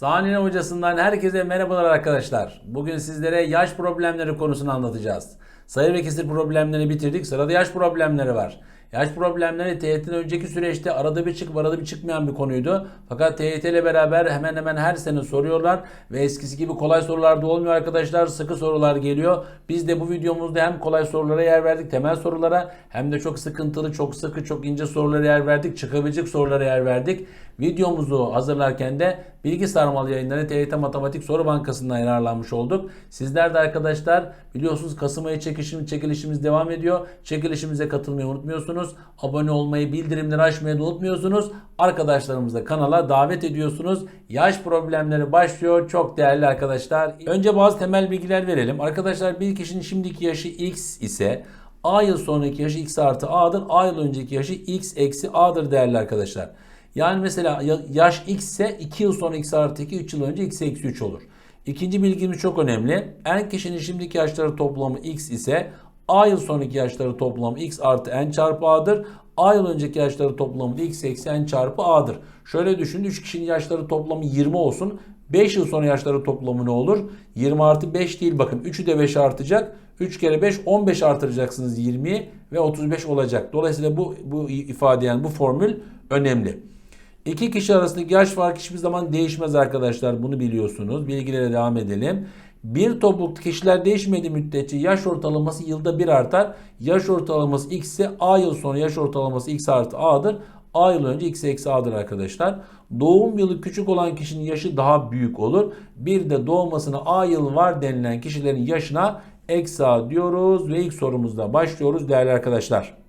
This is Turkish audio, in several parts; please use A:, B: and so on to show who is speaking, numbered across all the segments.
A: Sahne hocasından herkese merhabalar arkadaşlar. Bugün sizlere yaş problemleri konusunu anlatacağız. Sayı ve kesir problemlerini bitirdik. Sırada yaş problemleri var. Yaş problemleri TYT'den önceki süreçte arada bir çıkıp arada bir çıkmayan bir konuydu. Fakat TYT ile beraber hemen hemen her sene soruyorlar ve eskisi gibi kolay sorular da olmuyor arkadaşlar. Sıkı sorular geliyor. Biz de bu videomuzda hem kolay sorulara yer verdik, temel sorulara hem de çok sıkıntılı, çok sıkı, çok ince sorulara yer verdik. Çıkabilecek sorulara yer verdik. Videomuzu hazırlarken de Bilgi Sarmal yayınları TYT Matematik Soru Bankası'ndan yararlanmış olduk. Sizler de arkadaşlar biliyorsunuz Kasım ayı çekişim, çekilişimiz devam ediyor. Çekilişimize katılmayı unutmuyorsunuz. Abone olmayı, bildirimleri açmayı da unutmuyorsunuz. Arkadaşlarımızı da kanala davet ediyorsunuz. Yaş problemleri başlıyor. Çok değerli arkadaşlar. Önce bazı temel bilgiler verelim. Arkadaşlar bir kişinin şimdiki yaşı x ise A yıl sonraki yaşı x artı a'dır. A yıl önceki yaşı x eksi a'dır değerli arkadaşlar. Yani mesela yaş x ise 2 yıl sonra x artı 2, 3 yıl önce x eksi 3 olur. İkinci bilgimiz çok önemli. En kişinin şimdiki yaşları toplamı x ise a yıl sonraki yaşları toplamı x artı n çarpı a'dır. A yıl önceki yaşları toplamı da x eksi n çarpı a'dır. Şöyle düşünün 3 kişinin yaşları toplamı 20 olsun. 5 yıl sonra yaşları toplamı ne olur? 20 artı 5 değil bakın 3'ü de 5 artacak. 3 kere 5 15 artıracaksınız 20'yi ve 35 olacak. Dolayısıyla bu, bu ifade yani bu formül önemli. İki kişi arasındaki yaş farkı hiçbir zaman değişmez arkadaşlar. Bunu biliyorsunuz. Bilgilere devam edelim. Bir toplulukta kişiler değişmediği müddetçe yaş ortalaması yılda bir artar. Yaş ortalaması x ise a yıl sonra yaş ortalaması x artı a'dır. A yıl önce x eksi a'dır arkadaşlar. Doğum yılı küçük olan kişinin yaşı daha büyük olur. Bir de doğmasına a yıl var denilen kişilerin yaşına eksi a diyoruz ve ilk sorumuzda başlıyoruz değerli arkadaşlar.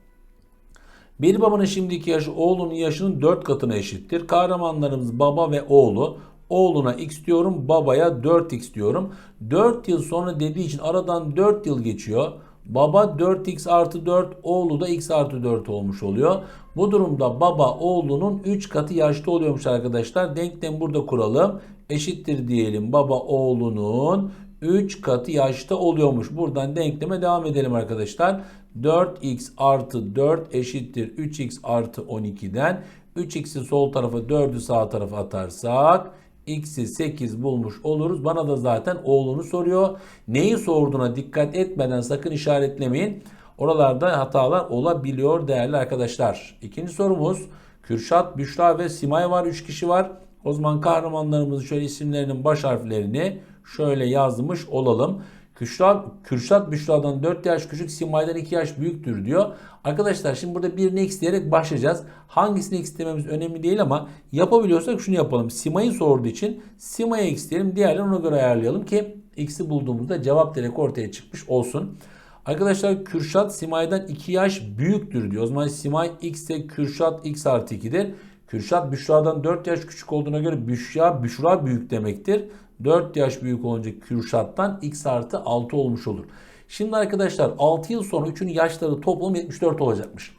A: Bir babanın şimdiki yaşı oğlunun yaşının 4 katına eşittir. Kahramanlarımız baba ve oğlu. Oğluna x diyorum, babaya 4x diyorum. 4 yıl sonra dediği için aradan 4 yıl geçiyor. Baba 4x artı 4, oğlu da x artı 4 olmuş oluyor. Bu durumda baba oğlunun 3 katı yaşta oluyormuş arkadaşlar. Denklem burada kuralım. Eşittir diyelim baba oğlunun 3 katı yaşta oluyormuş. Buradan denkleme devam edelim arkadaşlar. 4x artı 4 eşittir 3x artı 12'den 3x'i sol tarafa 4'ü sağ tarafa atarsak x'i 8 bulmuş oluruz. Bana da zaten oğlunu soruyor. Neyi sorduğuna dikkat etmeden sakın işaretlemeyin. Oralarda hatalar olabiliyor değerli arkadaşlar. İkinci sorumuz Kürşat, Büşra ve Simay var. 3 kişi var. O zaman kahramanlarımızın şöyle isimlerinin baş harflerini şöyle yazmış olalım. Kürşat, Kürşat Büşra'dan 4 yaş küçük, Simay'dan 2 yaş büyüktür diyor. Arkadaşlar şimdi burada birini x diyerek başlayacağız. Hangisini x önemli değil ama yapabiliyorsak şunu yapalım. Simay'ı sorduğu için Simay'a x. Diğerlerini ona göre ayarlayalım ki x'i bulduğumuzda cevap direkt ortaya çıkmış olsun. Arkadaşlar Kürşat Simay'dan 2 yaş büyüktür diyor. O zaman Simay x ise Kürşat x artı 2'dir. Kürşat Büşra'dan 4 yaş küçük olduğuna göre Büşra, Büşra büyük demektir. 4 yaş büyük olunca Kürşat'tan x artı 6 olmuş olur. Şimdi arkadaşlar 6 yıl sonra 3'ünün yaşları toplam 74 olacakmış.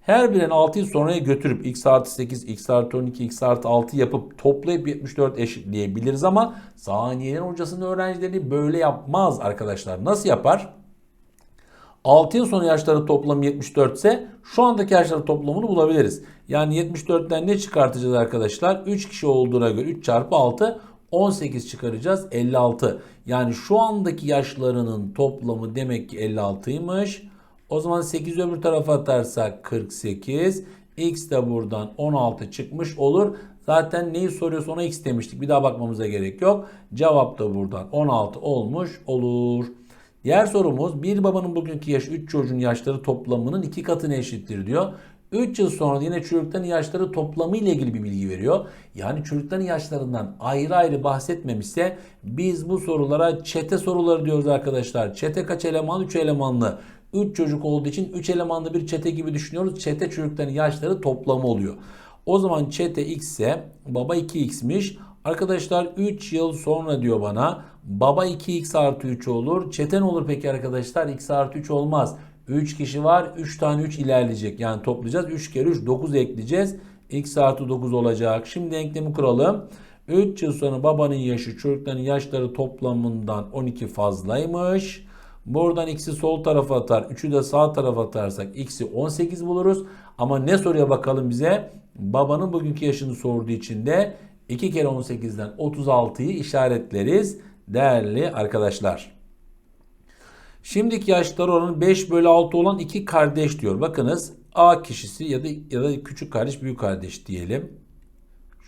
A: Her birini 6 yıl sonraya götürüp x artı 8, x artı 12, x artı 6 yapıp toplayıp 74 eşitleyebiliriz ama saniyelerin hocasının öğrencileri böyle yapmaz arkadaşlar. Nasıl yapar? 6 yıl sonra yaşları toplamı 74 ise şu andaki yaşları toplamını bulabiliriz. Yani 74'ten ne çıkartacağız arkadaşlar? 3 kişi olduğuna göre 3 çarpı 6 18 çıkaracağız 56. Yani şu andaki yaşlarının toplamı demek ki 56'ymış. O zaman 8 öbür tarafa atarsak 48. X de buradan 16 çıkmış olur. Zaten neyi soruyorsa ona x demiştik. Bir daha bakmamıza gerek yok. Cevap da buradan 16 olmuş olur. Diğer sorumuz bir babanın bugünkü yaşı 3 çocuğun yaşları toplamının 2 katına eşittir diyor. 3 yıl sonra yine çocukların yaşları toplamı ile ilgili bir bilgi veriyor. Yani çocukların yaşlarından ayrı ayrı bahsetmemişse biz bu sorulara çete soruları diyoruz arkadaşlar. Çete kaç eleman? 3 elemanlı. 3 çocuk olduğu için 3 elemanlı bir çete gibi düşünüyoruz. Çete çocukların yaşları toplamı oluyor. O zaman çete x ise baba 2x'miş. Arkadaşlar 3 yıl sonra diyor bana baba 2x artı 3 olur. Çete ne olur peki arkadaşlar? x artı 3 olmaz. 3 kişi var. 3 tane 3 ilerleyecek. Yani toplayacağız. 3 kere 3 9 ekleyeceğiz. X artı 9 olacak. Şimdi denklemi kuralım. 3 yıl sonra babanın yaşı çocukların yaşları toplamından 12 fazlaymış. Buradan x'i sol tarafa atar. 3'ü de sağ tarafa atarsak x'i 18 buluruz. Ama ne soruya bakalım bize? Babanın bugünkü yaşını sorduğu için de 2 kere 18'den 36'yı işaretleriz değerli arkadaşlar. Şimdiki yaşlar oranı 5 bölü 6 olan iki kardeş diyor. Bakınız A kişisi ya da ya da küçük kardeş büyük kardeş diyelim.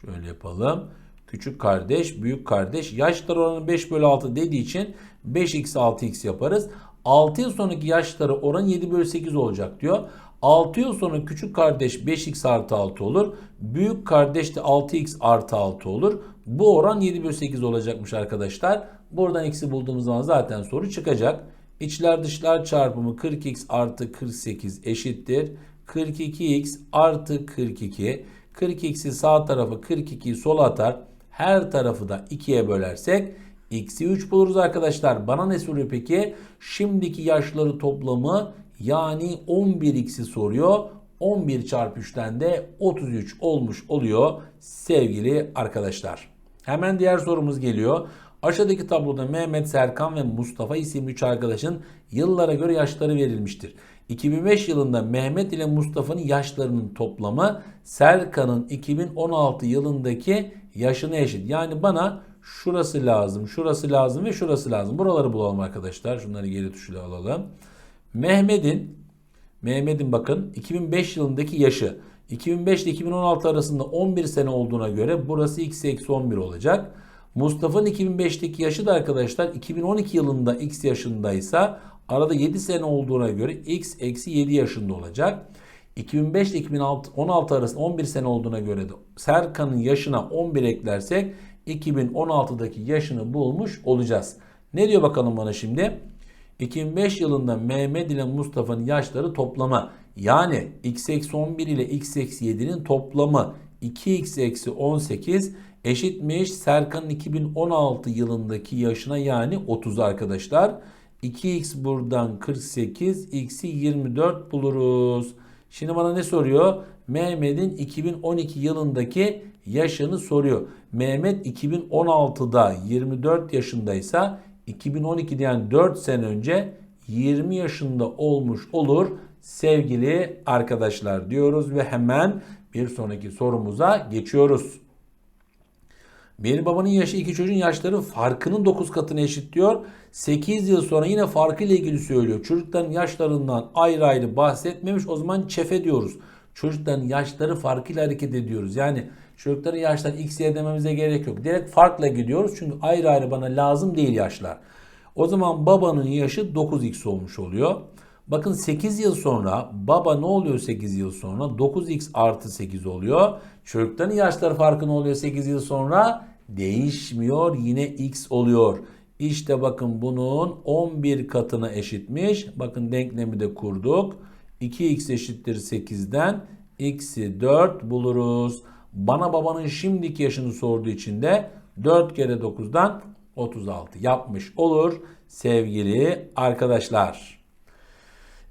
A: Şöyle yapalım. Küçük kardeş, büyük kardeş. Yaşlar oranı 5 bölü 6 dediği için 5x 6x yaparız. 6 yıl sonraki yaşları oran 7 bölü 8 olacak diyor. 6 yıl sonra küçük kardeş 5x artı 6 olur. Büyük kardeş de 6x artı 6 olur. Bu oran 7 bölü 8 olacakmış arkadaşlar. Buradan x'i bulduğumuz zaman zaten soru çıkacak. İçler dışlar çarpımı 40x artı 48 eşittir. 42x artı 42. 42'si sağ tarafa 42'yi sola atar. Her tarafı da 2'ye bölersek x'i 3 buluruz arkadaşlar. Bana ne soruyor peki? Şimdiki yaşları toplamı yani 11x'i soruyor. 11 çarpı 3'ten de 33 olmuş oluyor sevgili arkadaşlar. Hemen diğer sorumuz geliyor. Aşağıdaki tabloda Mehmet, Serkan ve Mustafa isimli 3 arkadaşın yıllara göre yaşları verilmiştir. 2005 yılında Mehmet ile Mustafa'nın yaşlarının toplamı Serkan'ın 2016 yılındaki yaşına eşit. Yani bana şurası lazım, şurası lazım ve şurası lazım. Buraları bulalım arkadaşlar. Şunları geri tuşuyla alalım. Mehmet'in Mehmet'in bakın 2005 yılındaki yaşı 2005 ile 2016 arasında 11 sene olduğuna göre burası x eksi 11 olacak. Mustafa'nın 2005'teki yaşı da arkadaşlar 2012 yılında x yaşındaysa arada 7 sene olduğuna göre x eksi 7 yaşında olacak. 2005 ile 2016 arasında 11 sene olduğuna göre de Serkan'ın yaşına 11 eklersek 2016'daki yaşını bulmuş olacağız. Ne diyor bakalım bana şimdi? 2005 yılında Mehmet ile Mustafa'nın yaşları toplamı yani x eksi 11 ile x eksi 7'nin toplamı 2x eksi 18 eşitmiş Serkan'ın 2016 yılındaki yaşına yani 30 arkadaşlar. 2x buradan 48 x'i 24 buluruz. Şimdi bana ne soruyor? Mehmet'in 2012 yılındaki yaşını soruyor. Mehmet 2016'da 24 yaşındaysa 2012'de yani 4 sene önce 20 yaşında olmuş olur sevgili arkadaşlar diyoruz ve hemen bir sonraki sorumuza geçiyoruz. Bir babanın yaşı iki çocuğun yaşları farkının 9 katına eşit diyor. 8 yıl sonra yine farkı ile ilgili söylüyor. Çocukların yaşlarından ayrı ayrı bahsetmemiş. O zaman çefe diyoruz. Çocukların yaşları farkıyla hareket ediyoruz. Yani çocukların yaşları x y dememize gerek yok. Direkt farkla gidiyoruz. Çünkü ayrı ayrı bana lazım değil yaşlar. O zaman babanın yaşı 9x olmuş oluyor. Bakın 8 yıl sonra baba ne oluyor 8 yıl sonra? 9x artı 8 oluyor. Çocukların yaşları farkı ne oluyor 8 yıl sonra? Değişmiyor yine x oluyor. İşte bakın bunun 11 katına eşitmiş. Bakın denklemi de kurduk. 2x eşittir 8'den x'i 4 buluruz. Bana babanın şimdiki yaşını sorduğu için de 4 kere 9'dan 36 yapmış olur sevgili arkadaşlar.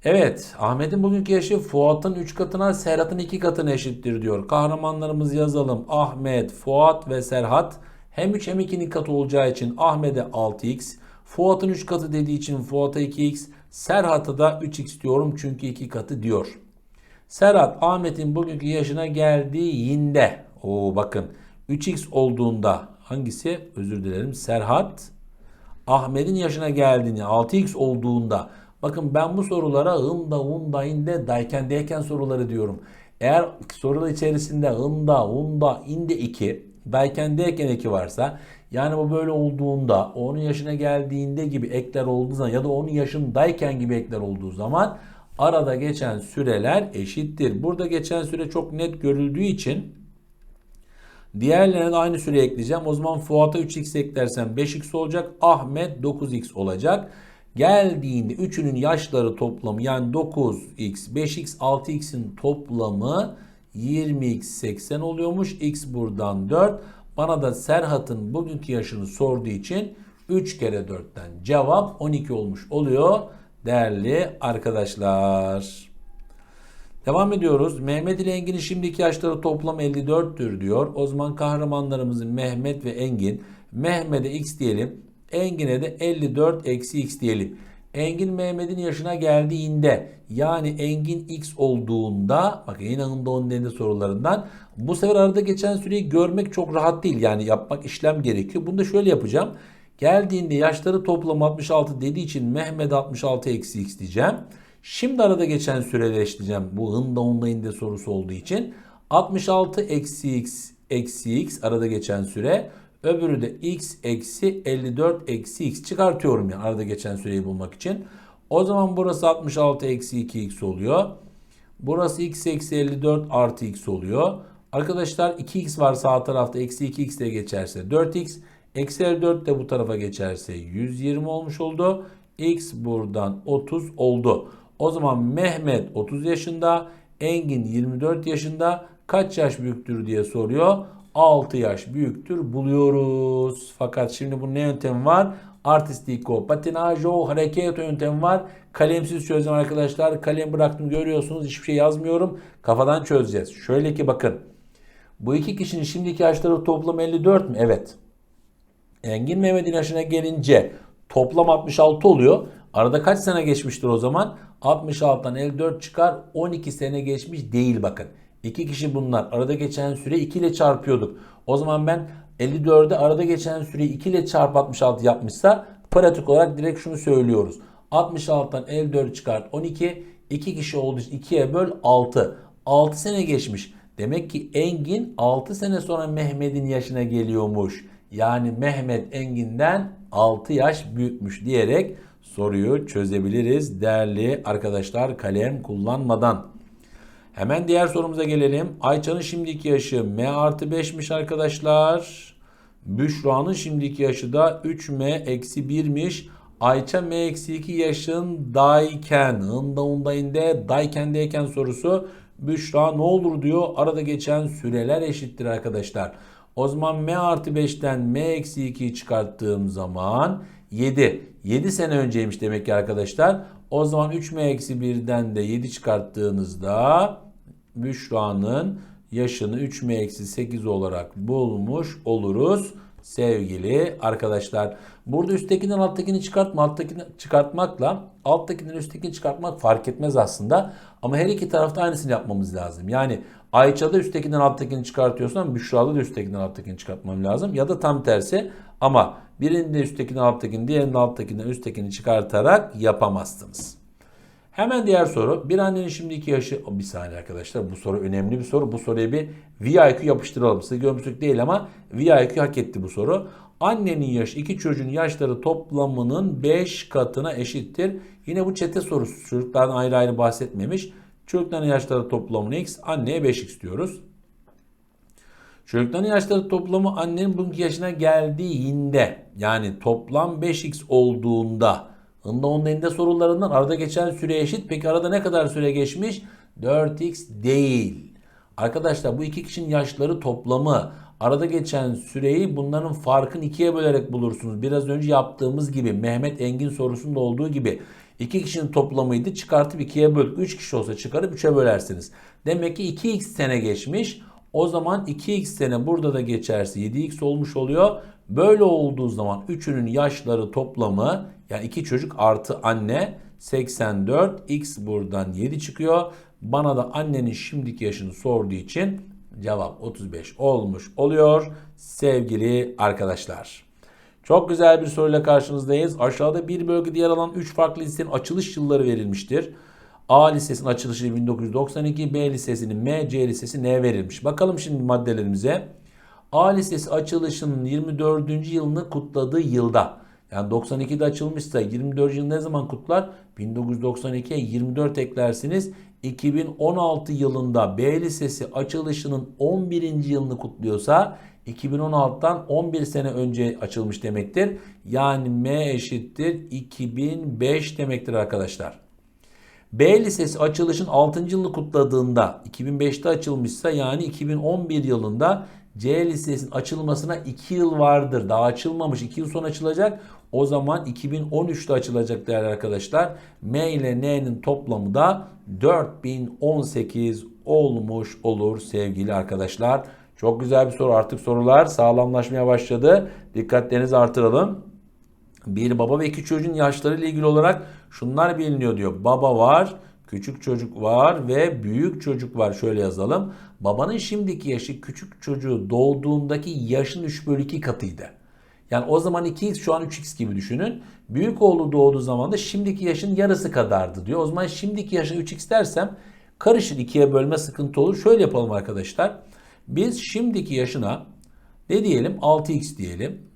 A: Evet Ahmet'in bugünkü yaşı Fuat'ın 3 katına Serhat'ın 2 katına eşittir diyor. Kahramanlarımızı yazalım. Ahmet, Fuat ve Serhat hem 3 hem 2'nin katı olacağı için Ahmet'e 6x. Fuat'ın 3 katı dediği için Fuat'a 2x. Serhat'a da 3x diyorum çünkü 2 katı diyor. Serhat Ahmet'in bugünkü yaşına geldiğinde o bakın 3x olduğunda hangisi özür dilerim Serhat Ahmet'in yaşına geldiğini 6x olduğunda bakın ben bu sorulara ında unda inde dayken deyken soruları diyorum. Eğer sorular içerisinde ında unda inde 2 dayken deyken 2 varsa yani bu böyle olduğunda onun yaşına geldiğinde gibi ekler olduğu zaman ya da onun yaşındayken gibi ekler olduğu zaman arada geçen süreler eşittir. Burada geçen süre çok net görüldüğü için diğerlerine de aynı süre ekleyeceğim. O zaman Fuat'a 3x eklersem 5x olacak. Ahmet 9x olacak. Geldiğinde üçünün yaşları toplamı yani 9x, 5x, 6x'in toplamı 20x 80 oluyormuş. X buradan 4. Bana da Serhat'ın bugünkü yaşını sorduğu için 3 kere 4'ten cevap 12 olmuş oluyor değerli arkadaşlar. Devam ediyoruz. Mehmet ile Engin'in şimdiki yaşları toplam 54'tür diyor. O zaman kahramanlarımızın Mehmet ve Engin. Mehmet'e x diyelim. Engin'e de 54 eksi x diyelim. Engin Mehmet'in yaşına geldiğinde yani Engin X olduğunda bakın yine onun sorularından bu sefer arada geçen süreyi görmek çok rahat değil. Yani yapmak işlem gerekiyor. Bunu da şöyle yapacağım. Geldiğinde yaşları toplam 66 dediği için Mehmet 66 eksi x diyeceğim. Şimdi arada geçen süreleri eşitleyeceğim. Bu hında onda inde sorusu olduğu için. 66 eksi x eksi x arada geçen süre. Öbürü de x eksi 54 eksi x çıkartıyorum yani arada geçen süreyi bulmak için. O zaman burası 66 eksi 2x oluyor. Burası x eksi 54 artı x oluyor. Arkadaşlar 2x var sağ tarafta eksi 2x de geçerse 4x. Eksi 54 de bu tarafa geçerse 120 olmuş oldu. X buradan 30 oldu. O zaman Mehmet 30 yaşında, Engin 24 yaşında kaç yaş büyüktür diye soruyor. 6 yaş büyüktür buluyoruz. Fakat şimdi bu ne yöntem var? Artistico, patinajo, hareket yöntemi var. Kalemsiz çözeceğim arkadaşlar. Kalem bıraktım görüyorsunuz. Hiçbir şey yazmıyorum. Kafadan çözeceğiz. Şöyle ki bakın. Bu iki kişinin şimdiki yaşları toplam 54 mü? Evet. Engin Mehmet'in yaşına gelince toplam 66 oluyor. Arada kaç sene geçmiştir o zaman? 66'dan 54 çıkar 12 sene geçmiş değil bakın. İki kişi bunlar. Arada geçen süre 2 ile çarpıyorduk. O zaman ben 54'e arada geçen süreyi 2 ile çarp 66 yapmışsa pratik olarak direkt şunu söylüyoruz. 66'dan 54 çıkart 12. 2 kişi olduğu için 2'ye böl 6. 6 sene geçmiş. Demek ki Engin 6 sene sonra Mehmet'in yaşına geliyormuş. Yani Mehmet Engin'den 6 yaş büyükmüş diyerek soruyu çözebiliriz değerli arkadaşlar kalem kullanmadan. Hemen diğer sorumuza gelelim. Ayça'nın şimdiki yaşı M artı 5'miş arkadaşlar. Büşra'nın şimdiki yaşı da 3M eksi 1'miş. Ayça M eksi 2 yaşındayken, hında undayinde, daykendeyken sorusu Büşra ne olur diyor. Arada geçen süreler eşittir arkadaşlar. O zaman M artı 5'ten M eksi 2'yi çıkarttığım zaman 7. 7 sene önceymiş demek ki arkadaşlar. O zaman 3M eksi 1'den de 7 çıkarttığınızda Büşra'nın yaşını 3M eksi 8 olarak bulmuş oluruz sevgili arkadaşlar. Burada üsttekinden alttakini çıkartma, alttakini çıkartmakla alttakinden üsttekini çıkartmak fark etmez aslında. Ama her iki tarafta aynısını yapmamız lazım. Yani Ayça'da üsttekinden alttakini çıkartıyorsan Büşra'da da üsttekinden alttakini çıkartmam lazım. Ya da tam tersi ama birinde üsttekinden alttakini, diğerinde alttakinden üsttekini çıkartarak yapamazsınız. Hemen diğer soru. Bir annenin şimdiki yaşı... Bir saniye arkadaşlar bu soru önemli bir soru. Bu soruya bir VIQ yapıştıralım. Size görmüşlük değil ama VIQ hak etti bu soru. Annenin yaşı iki çocuğun yaşları toplamının 5 katına eşittir. Yine bu çete sorusu. Çocuklardan ayrı ayrı bahsetmemiş. Çocukların yaşları toplamını x, anneye 5x diyoruz. Çocukların yaşları toplamı annenin bugünkü yaşına geldiğinde yani toplam 5x olduğunda Hında onun elinde sorularından arada geçen süre eşit. Peki arada ne kadar süre geçmiş? 4x değil. Arkadaşlar bu iki kişinin yaşları toplamı arada geçen süreyi bunların farkını ikiye bölerek bulursunuz. Biraz önce yaptığımız gibi Mehmet Engin sorusunda olduğu gibi iki kişinin toplamıydı çıkartıp ikiye böl. 3 kişi olsa çıkarıp 3'e bölersiniz. Demek ki 2x sene geçmiş. O zaman 2x sene burada da geçerse 7x olmuş oluyor. Böyle olduğu zaman üçünün yaşları toplamı yani iki çocuk artı anne 84. X buradan 7 çıkıyor. Bana da annenin şimdiki yaşını sorduğu için cevap 35 olmuş oluyor sevgili arkadaşlar. Çok güzel bir soruyla karşınızdayız. Aşağıda bir bölgede yer alan 3 farklı lisenin açılış yılları verilmiştir. A lisesinin açılışı 1992, B lisesinin M, C lisesi N verilmiş. Bakalım şimdi maddelerimize. A lisesi açılışının 24. yılını kutladığı yılda yani 92'de açılmışsa 24 yıl ne zaman kutlar? 1992'ye 24 eklersiniz. 2016 yılında B Lisesi açılışının 11. yılını kutluyorsa 2016'dan 11 sene önce açılmış demektir. Yani M eşittir 2005 demektir arkadaşlar. B Lisesi açılışın 6. yılını kutladığında 2005'te açılmışsa yani 2011 yılında C Lisesi'nin açılmasına 2 yıl vardır. Daha açılmamış 2 yıl sonra açılacak. O zaman 2013'te açılacak değerli arkadaşlar. M ile N'nin toplamı da 4018 olmuş olur sevgili arkadaşlar. Çok güzel bir soru. Artık sorular sağlamlaşmaya başladı. Dikkatlerinizi artıralım. Bir baba ve iki çocuğun yaşları ile ilgili olarak şunlar biliniyor diyor. Baba var, küçük çocuk var ve büyük çocuk var. Şöyle yazalım. Babanın şimdiki yaşı küçük çocuğu doğduğundaki yaşın 3 bölü 2 katıydı. Yani o zaman 2x şu an 3x gibi düşünün. Büyük oğlu doğduğu zaman da şimdiki yaşın yarısı kadardı diyor. O zaman şimdiki yaşın 3x dersem karışır ikiye bölme sıkıntı olur. Şöyle yapalım arkadaşlar. Biz şimdiki yaşına ne diyelim 6x diyelim.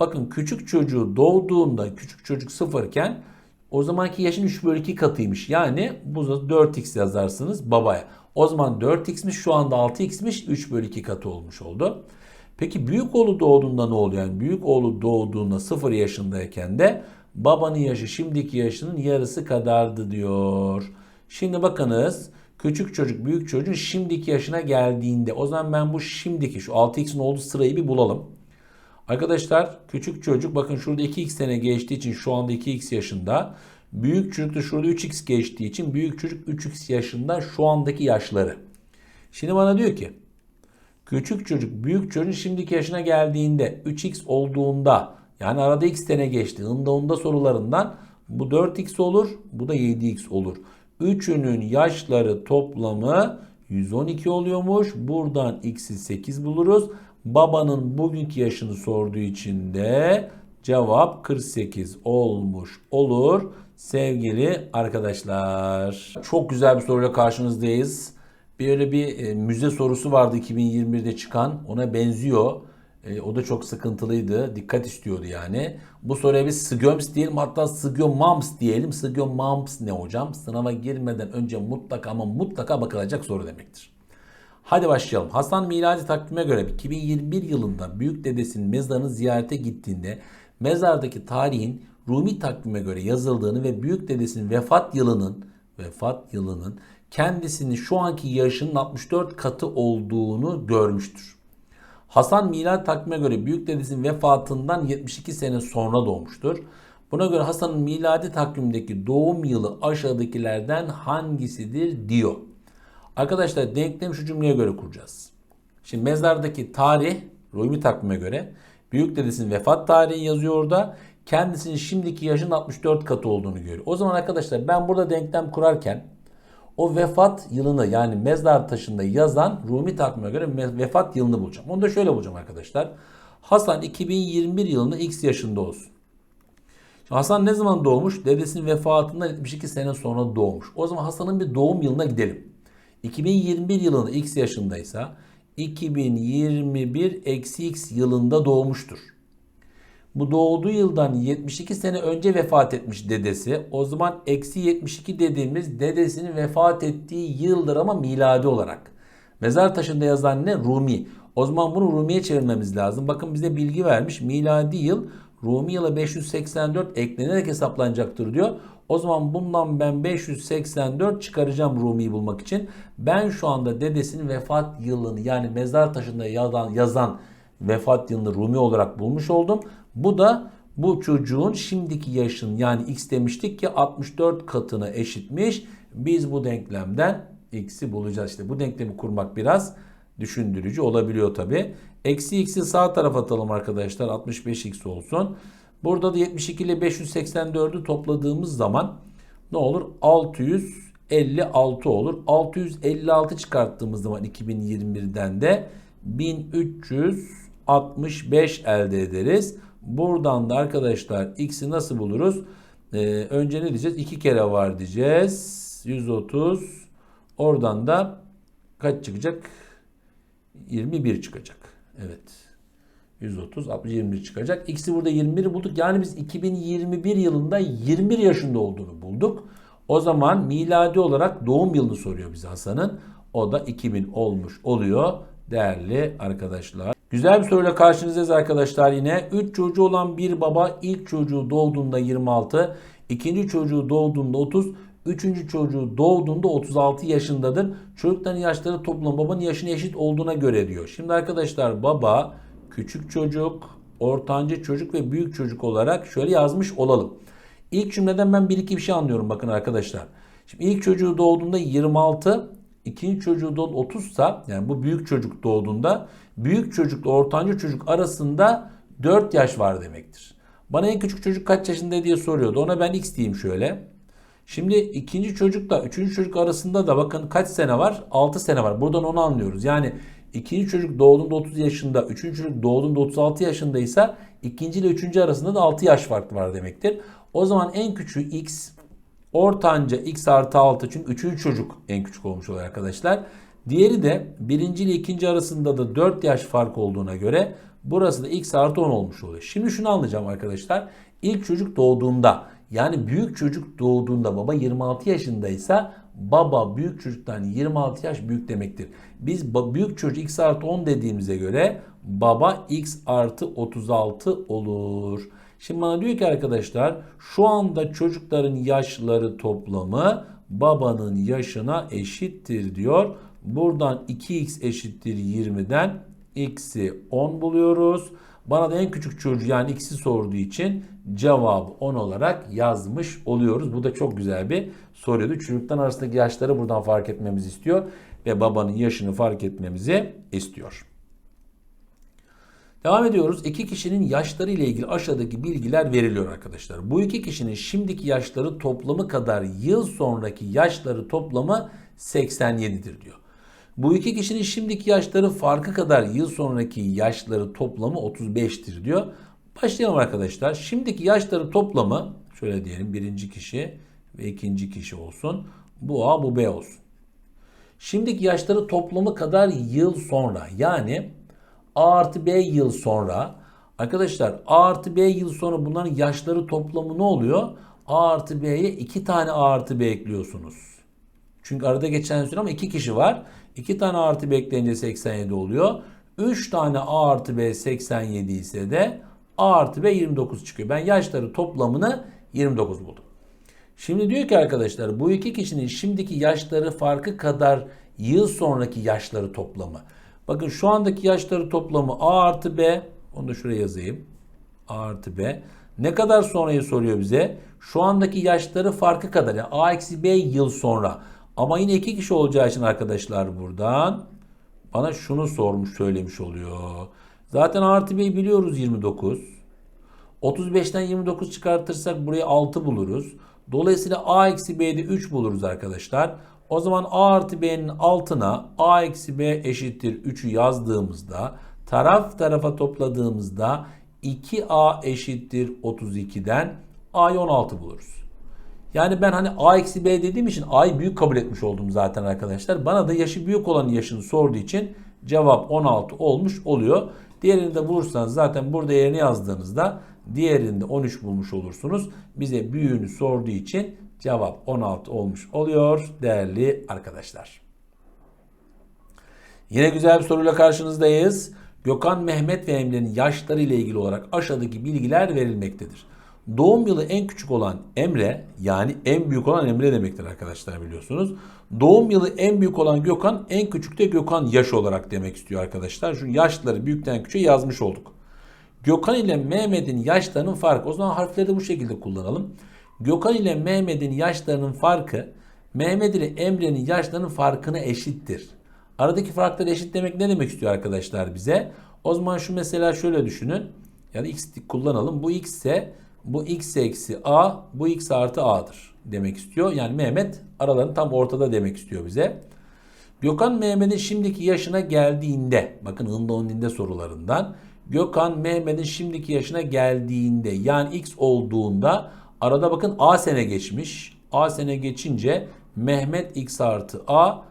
A: Bakın küçük çocuğu doğduğunda küçük çocuk sıfırken o zamanki yaşın 3 bölü 2 katıymış. Yani bu da 4x yazarsınız babaya. O zaman 4x'miş şu anda 6x'miş 3 bölü 2 katı olmuş oldu. Peki büyük oğlu doğduğunda ne oluyor? Yani büyük oğlu doğduğunda 0 yaşındayken de babanın yaşı şimdiki yaşının yarısı kadardı diyor. Şimdi bakınız küçük çocuk büyük çocuğun şimdiki yaşına geldiğinde o zaman ben bu şimdiki şu 6x'in olduğu sırayı bir bulalım. Arkadaşlar küçük çocuk bakın şurada 2x sene geçtiği için şu anda 2x yaşında. Büyük çocuk da şurada 3x geçtiği için büyük çocuk 3x yaşında şu andaki yaşları. Şimdi bana diyor ki küçük çocuk büyük çocuğun şimdiki yaşına geldiğinde 3x olduğunda yani arada x sene geçti. Hında onda sorularından bu 4x olur bu da 7x olur. Üçünün yaşları toplamı 112 oluyormuş. Buradan x'i 8 buluruz. Babanın bugünkü yaşını sorduğu için de cevap 48 olmuş olur. Sevgili arkadaşlar. Çok güzel bir soruyla karşınızdayız. Böyle bir e, müze sorusu vardı 2021'de çıkan. Ona benziyor. E, o da çok sıkıntılıydı. Dikkat istiyordu yani. Bu soruya biz Sgöms diyelim hatta Sgömams diyelim. Sgömams ne hocam? Sınava girmeden önce mutlaka ama mutlaka bakılacak soru demektir. Hadi başlayalım. Hasan miladi takvime göre 2021 yılında büyük dedesinin mezarını ziyarete gittiğinde mezardaki tarihin Rumi takvime göre yazıldığını ve büyük dedesinin vefat yılının vefat yılının kendisinin şu anki yaşının 64 katı olduğunu görmüştür. Hasan milad takvime göre büyük dedesinin vefatından 72 sene sonra doğmuştur. Buna göre Hasan'ın miladi takvimdeki doğum yılı aşağıdakilerden hangisidir diyor. Arkadaşlar denklemi şu cümleye göre kuracağız. Şimdi mezardaki tarih Rumi takvime göre büyük dedesinin vefat tarihi yazıyor orada. Kendisinin şimdiki yaşının 64 katı olduğunu görüyor. O zaman arkadaşlar ben burada denklem kurarken o vefat yılını yani mezar taşında yazan Rumi takvime göre vefat yılını bulacağım. Onu da şöyle bulacağım arkadaşlar. Hasan 2021 yılında X yaşında olsun. Şimdi Hasan ne zaman doğmuş? Dedesinin vefatından 72 sene sonra doğmuş. O zaman Hasan'ın bir doğum yılına gidelim. 2021 yılında X yaşındaysa 2021 eksi X yılında doğmuştur. Bu doğduğu yıldan 72 sene önce vefat etmiş dedesi. O zaman eksi 72 dediğimiz dedesinin vefat ettiği yıldır ama miladi olarak. Mezar taşında yazan ne? Rumi. O zaman bunu Rumi'ye çevirmemiz lazım. Bakın bize bilgi vermiş. Miladi yıl Rumi yıla 584 eklenerek hesaplanacaktır diyor. O zaman bundan ben 584 çıkaracağım Rumi'yi bulmak için. Ben şu anda dedesinin vefat yılını yani mezar taşında yazan, yazan vefat yılını Rumi olarak bulmuş oldum. Bu da bu çocuğun şimdiki yaşın yani x demiştik ki 64 katına eşitmiş. Biz bu denklemden x'i bulacağız. İşte bu denklemi kurmak biraz düşündürücü olabiliyor tabi. Eksi x'i sağ tarafa atalım arkadaşlar. 65x olsun. Burada da 72 ile 584'ü topladığımız zaman ne olur? 656 olur. 656 çıkarttığımız zaman 2021'den de 1365 elde ederiz. Buradan da arkadaşlar x'i nasıl buluruz? Ee, önce ne diyeceğiz? 2 kere var diyeceğiz. 130. Oradan da kaç çıkacak? 21 çıkacak. Evet. 130, 60, 21 çıkacak. X'i burada 21 bulduk. Yani biz 2021 yılında 21 yaşında olduğunu bulduk. O zaman miladi olarak doğum yılını soruyor bize Hasan'ın. O da 2000 olmuş oluyor değerli arkadaşlar. Güzel bir soruyla karşınızdayız arkadaşlar yine. 3 çocuğu olan bir baba ilk çocuğu doğduğunda 26, ikinci çocuğu doğduğunda 30, üçüncü çocuğu doğduğunda 36 yaşındadır. Çocukların yaşları toplam babanın yaşına eşit olduğuna göre diyor. Şimdi arkadaşlar baba, küçük çocuk, ortanca çocuk ve büyük çocuk olarak şöyle yazmış olalım. İlk cümleden ben bir iki bir şey anlıyorum bakın arkadaşlar. Şimdi ilk çocuğu doğduğunda 26, ikinci çocuğu doğduğunda 30 sa yani bu büyük çocuk doğduğunda büyük çocukla ortanca çocuk arasında 4 yaş var demektir. Bana en küçük çocuk kaç yaşında diye soruyordu. Ona ben x diyeyim şöyle. Şimdi ikinci çocukla üçüncü çocuk arasında da bakın kaç sene var? 6 sene var. Buradan onu anlıyoruz. Yani ikinci çocuk doğduğunda 30 yaşında, üçüncü çocuk doğduğunda 36 yaşındaysa ikinci ile üçüncü arasında da 6 yaş fark var demektir. O zaman en küçüğü x, ortanca x artı 6 çünkü üçüncü çocuk en küçük olmuş oluyor arkadaşlar. Diğeri de birinci ile ikinci arasında da 4 yaş fark olduğuna göre burası da x artı 10 olmuş oluyor. Şimdi şunu anlayacağım arkadaşlar. İlk çocuk doğduğunda yani büyük çocuk doğduğunda baba 26 yaşındaysa baba büyük çocuktan 26 yaş büyük demektir. Biz büyük çocuk x artı 10 dediğimize göre baba x artı 36 olur. Şimdi bana diyor ki arkadaşlar şu anda çocukların yaşları toplamı babanın yaşına eşittir diyor. Buradan 2x eşittir 20'den x'i 10 buluyoruz. Bana da en küçük çocuğu yani x'i sorduğu için cevabı 10 olarak yazmış oluyoruz. Bu da çok güzel bir soruydu. Çocuktan arasındaki yaşları buradan fark etmemizi istiyor ve babanın yaşını fark etmemizi istiyor. Devam ediyoruz. İki kişinin yaşları ile ilgili aşağıdaki bilgiler veriliyor arkadaşlar. Bu iki kişinin şimdiki yaşları toplamı kadar yıl sonraki yaşları toplamı 87'dir diyor. Bu iki kişinin şimdiki yaşları farkı kadar yıl sonraki yaşları toplamı 35'tir diyor. Başlayalım arkadaşlar. Şimdiki yaşları toplamı şöyle diyelim birinci kişi ve ikinci kişi olsun. Bu A bu B olsun. Şimdiki yaşları toplamı kadar yıl sonra yani A artı B yıl sonra arkadaşlar A artı B yıl sonra bunların yaşları toplamı ne oluyor? A artı B'ye iki tane A artı B ekliyorsunuz. Çünkü arada geçen süre ama iki kişi var. 2 tane artı B ekleyince 87 oluyor. 3 tane A artı B 87 ise de A artı B 29 çıkıyor. Ben yaşları toplamını 29 buldum. Şimdi diyor ki arkadaşlar bu iki kişinin şimdiki yaşları farkı kadar yıl sonraki yaşları toplamı. Bakın şu andaki yaşları toplamı A artı B. Onu da şuraya yazayım. A artı B. Ne kadar sonrayı soruyor bize? Şu andaki yaşları farkı kadar. Yani A eksi B yıl sonra. Ama yine iki kişi olacağı için arkadaşlar buradan bana şunu sormuş söylemiş oluyor. Zaten artı b'yi biliyoruz 29. 35'ten 29 çıkartırsak buraya 6 buluruz. Dolayısıyla a eksi b'de 3 buluruz arkadaşlar. O zaman a artı b'nin altına a eksi b eşittir 3'ü yazdığımızda taraf tarafa topladığımızda 2a eşittir 32'den a'yı 16 buluruz. Yani ben hani A eksi B dediğim için A'yı büyük kabul etmiş oldum zaten arkadaşlar. Bana da yaşı büyük olan yaşını sorduğu için cevap 16 olmuş oluyor. Diğerini de bulursanız zaten burada yerini yazdığınızda diğerinde 13 bulmuş olursunuz. Bize büyüğünü sorduğu için cevap 16 olmuş oluyor değerli arkadaşlar. Yine güzel bir soruyla karşınızdayız. Gökhan, Mehmet ve Emre'nin yaşları ile ilgili olarak aşağıdaki bilgiler verilmektedir. Doğum yılı en küçük olan Emre yani en büyük olan Emre demektir arkadaşlar biliyorsunuz. Doğum yılı en büyük olan Gökhan en küçük de Gökhan yaş olarak demek istiyor arkadaşlar. Şu yaşları büyükten küçüğe yazmış olduk. Gökhan ile Mehmet'in yaşlarının farkı. O zaman harfleri de bu şekilde kullanalım. Gökhan ile Mehmet'in yaşlarının farkı Mehmet ile Emre'nin yaşlarının farkına eşittir. Aradaki farkları eşit demek ne demek istiyor arkadaşlar bize? O zaman şu mesela şöyle düşünün. Yani x kullanalım. Bu x ise bu x eksi a, bu x artı a'dır demek istiyor. Yani Mehmet aralarının tam ortada demek istiyor bize. Gökhan Mehmet'in şimdiki yaşına geldiğinde, bakın Hında Ondinde sorularından. Gökhan Mehmet'in şimdiki yaşına geldiğinde yani x olduğunda arada bakın a sene geçmiş. A sene geçince Mehmet x artı a,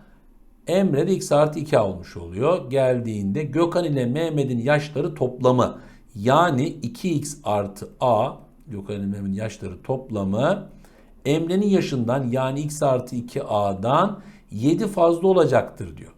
A: Emre de x artı 2 olmuş oluyor. Geldiğinde Gökhan ile Mehmet'in yaşları toplamı yani 2x artı a Gökhan Emre'nin yaşları toplamı Emre'nin yaşından yani x artı 2a'dan 7 fazla olacaktır diyor.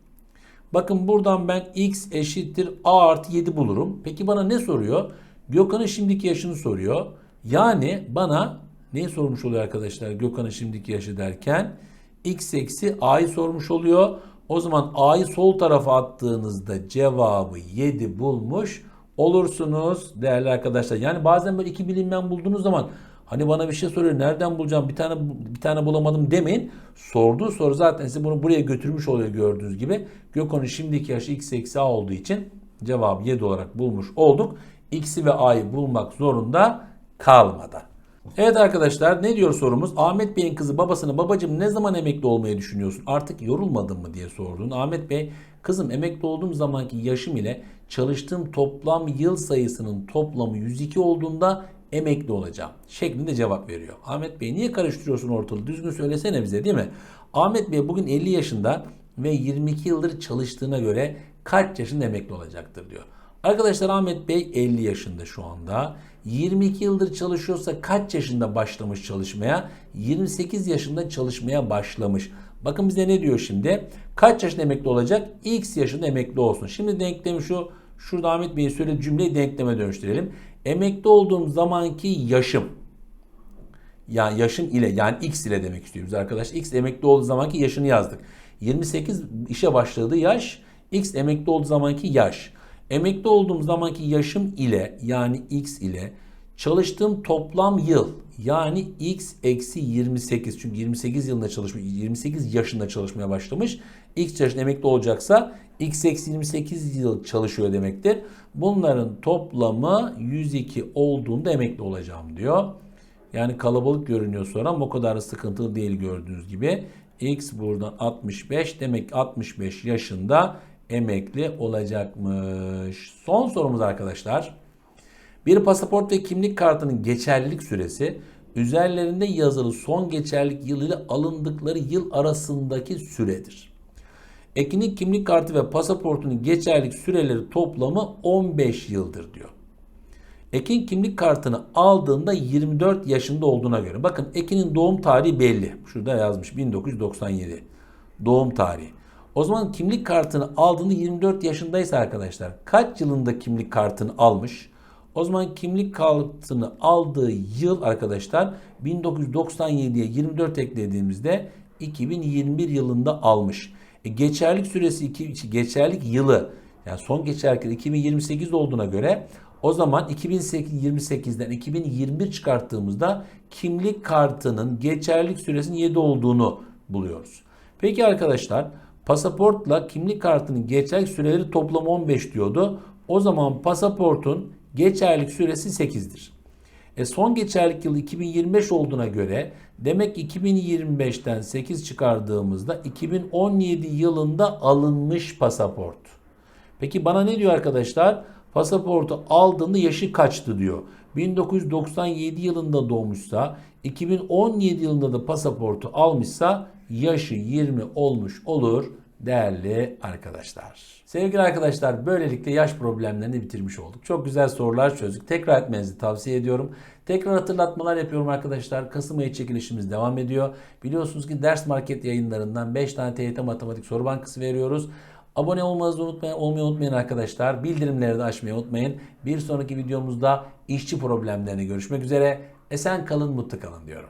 A: Bakın buradan ben x eşittir a artı 7 bulurum. Peki bana ne soruyor? Gökhan'ın şimdiki yaşını soruyor. Yani bana neyi sormuş oluyor arkadaşlar Gökhan'ın şimdiki yaşı derken? x eksi a'yı sormuş oluyor. O zaman a'yı sol tarafa attığınızda cevabı 7 bulmuş olursunuz değerli arkadaşlar. Yani bazen böyle iki bilinmeyen bulduğunuz zaman hani bana bir şey soruyor nereden bulacağım bir tane bir tane bulamadım demeyin. Sorduğu soru zaten sizi bunu buraya götürmüş oluyor gördüğünüz gibi. Gökhan'ın şimdiki yaşı x eksi a olduğu için cevabı 7 olarak bulmuş olduk. X'i ve a'yı bulmak zorunda kalmadan. Evet arkadaşlar ne diyor sorumuz? Ahmet Bey'in kızı babasına babacım ne zaman emekli olmayı düşünüyorsun? Artık yorulmadın mı diye sordun. Ahmet Bey kızım emekli olduğum zamanki yaşım ile çalıştığım toplam yıl sayısının toplamı 102 olduğunda emekli olacağım şeklinde cevap veriyor. Ahmet Bey niye karıştırıyorsun ortalığı? Düzgün söylesene bize değil mi? Ahmet Bey bugün 50 yaşında ve 22 yıldır çalıştığına göre kaç yaşında emekli olacaktır diyor. Arkadaşlar Ahmet Bey 50 yaşında şu anda. 22 yıldır çalışıyorsa kaç yaşında başlamış çalışmaya? 28 yaşında çalışmaya başlamış. Bakın bize ne diyor şimdi? Kaç yaşında emekli olacak? X yaşında emekli olsun. Şimdi denklemi şu. Şurada Ahmet Bey'in söylediği cümleyi denkleme dönüştürelim. Emekli olduğum zamanki yaşım. Yani yaşım ile yani X ile demek istiyoruz arkadaşlar. X emekli olduğu zamanki yaşını yazdık. 28 işe başladığı yaş. X emekli olduğu zamanki yaş. Emekli olduğum zamanki yaşım ile yani X ile çalıştığım toplam yıl yani X eksi 28 çünkü 28 yılında çalışmış 28 yaşında çalışmaya başlamış. X yaşında emekli olacaksa X eksi 28 yıl çalışıyor demektir. Bunların toplamı 102 olduğunda emekli olacağım diyor. Yani kalabalık görünüyor sonra ama o kadar da sıkıntılı değil gördüğünüz gibi. X buradan 65 demek 65 yaşında emekli olacakmış. Son sorumuz arkadaşlar. Bir pasaport ve kimlik kartının geçerlilik süresi üzerlerinde yazılı son geçerlilik yıl ile alındıkları yıl arasındaki süredir. Ekin'in kimlik kartı ve pasaportunun geçerlilik süreleri toplamı 15 yıldır diyor. Ekin kimlik kartını aldığında 24 yaşında olduğuna göre. Bakın Ekin'in doğum tarihi belli. Şurada yazmış 1997. Doğum tarihi. O zaman kimlik kartını aldığında 24 yaşındaysa arkadaşlar kaç yılında kimlik kartını almış? O zaman kimlik kartını aldığı yıl arkadaşlar 1997'ye 24 eklediğimizde 2021 yılında almış. E, geçerlik süresi iki, geçerlik yılı yani son geçerlik 2028 olduğuna göre o zaman 2028'den 2021 çıkarttığımızda kimlik kartının geçerlik süresinin 7 olduğunu buluyoruz. Peki arkadaşlar pasaportla kimlik kartının geçerlik süreleri toplam 15 diyordu. O zaman pasaportun geçerlik süresi 8'dir. E son geçerlik yıl 2025 olduğuna göre demek ki 2025'ten 8 çıkardığımızda 2017 yılında alınmış pasaport. Peki bana ne diyor arkadaşlar? Pasaportu aldığında yaşı kaçtı diyor. 1997 yılında doğmuşsa 2017 yılında da pasaportu almışsa yaşı 20 olmuş olur değerli arkadaşlar. Sevgili arkadaşlar böylelikle yaş problemlerini bitirmiş olduk. Çok güzel sorular çözdük. Tekrar etmenizi tavsiye ediyorum. Tekrar hatırlatmalar yapıyorum arkadaşlar. Kasım ayı çekilişimiz devam ediyor. Biliyorsunuz ki ders market yayınlarından 5 tane TYT matematik soru bankası veriyoruz. Abone olmanızı unutmayın, olmayı unutmayın arkadaşlar. Bildirimleri de açmayı unutmayın. Bir sonraki videomuzda işçi problemlerine görüşmek üzere. Esen kalın, mutlu kalın diyorum.